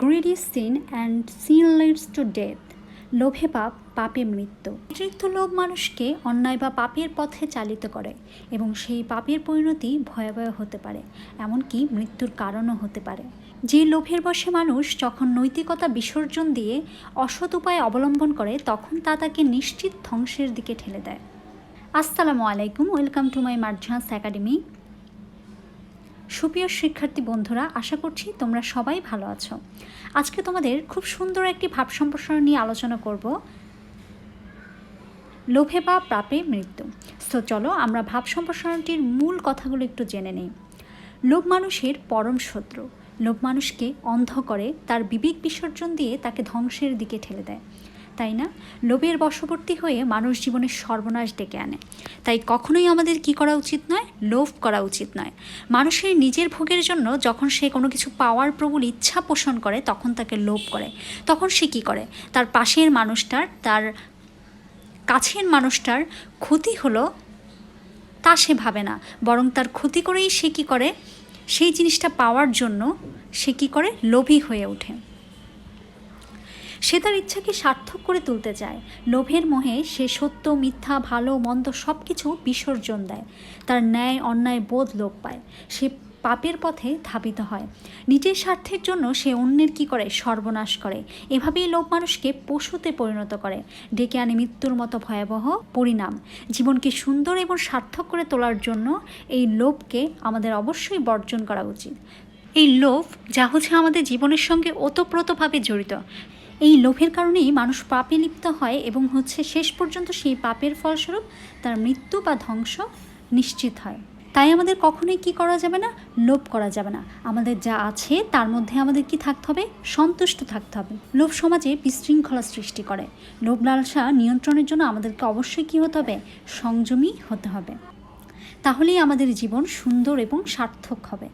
Greedy sin and sin leads to death লোভে পাপ, পাপে মৃত্যু। অতিরিক্ত লোভ মানুষকে অন্যায় বা পাপের পথে চালিত করে এবং সেই পাপের পরিণতি ভয়াবহ হতে পারে, এমনকি মৃত্যুর কারণও হতে পারে। যে লোভের বশে মানুষ যখন নৈতিকতা বিসর্জন দিয়ে অসৎ উপায় অবলম্বন করে, তখন তা তাকে নিশ্চিত ধ্বংসের দিকে ঠেলে দেয়। আসসালামু আলাইকুম, ওয়েলকাম টু মাই মার্ঝাস একাডেমি। সুপ্রিয় শিক্ষার্থী বন্ধুরা, আশা করছি তোমরা সবাই ভালো আছো। আজকে তোমাদের খুব সুন্দর একটি ভাব সম্প্রসারণ নিয়ে আলোচনা করব। লোভে বা প্রাপে মৃত্যু। তো চলো আমরা ভাব সম্প্রসারণটির মূল কথাগুলো একটু জেনে নিই। লোভ মানুষের পরম শত্রু। লোভ মানুষকে অন্ধ করে, তার বিবেক বিসর্জন দিয়ে তাকে ধ্বংসের দিকে ঠেলে দেয়। তাই না? লোভের বশবর্তী হয়ে মানুষ জীবনের সর্বনাশ ডেকে আনে। তাই কখনোই আমাদের কি করা উচিত নয়? লোভ করা উচিত নয়। মানুষের নিজের ভোগের জন্য যখন সে কোনো কিছু পাওয়ার প্রবল ইচ্ছা পোষণ করে, তখন তাকে লোভ করে। তখন সে কী করে? তার পাশের মানুষটার, তার কাছের মানুষটার ক্ষতি হলো তা সে ভাবে না। বরং তার ক্ষতি করেই সে কী করে? সেই জিনিসটা পাওয়ার জন্য সে কী করে? লোভী হয়ে ওঠে। সে তার ইচ্ছাকে সার্থক করে তুলতে চায়। লোভের মোহে সে সত্য, মিথ্যা, ভালো, মন্দ সব কিছু বিসর্জন দেয়। তার ন্যায়, অন্যায় বোধ লোপ পায়। সে পাপের পথে ধাবিত হয়। নিজের স্বার্থের জন্য সে অন্যের কি করে? সর্বনাশ করে। এভাবেই লোভ মানুষকে পশুতে পরিণত করে। ডেকে আনে মৃত্যুর মতো ভয়াবহ পরিণাম। জীবনকে সুন্দর এবং সার্থক করে তোলার জন্য এই লোভকে আমাদের অবশ্যই বর্জন করা উচিত। এই লোভ যা হচ্ছে আমাদের জীবনের সঙ্গে ওতপ্রোতভাবে জড়িত। এই লোভের কারণেই মানুষ পাপে লিপ্ত হয় এবং হচ্ছে শেষ পর্যন্ত সেই পাপের ফলস্বরূপ তার মৃত্যু বা ধ্বংস নিশ্চিত হয়। তাই আমাদের কখনোই কি করা যাবে না? লোভ করা যাবে না। আমাদের যা আছে তার মধ্যে আমাদের কি থাকতে হবে? সন্তুষ্ট থাকতে হবে। লোভ সমাজে বিশৃঙ্খলা সৃষ্টি করে। লোভ লালসা নিয়ন্ত্রণের জন্য আমাদেরকে অবশ্যই কী হতে হবে? সংযমী হতে হবে। তাহলেই আমাদের জীবন সুন্দর এবং সার্থক হবে।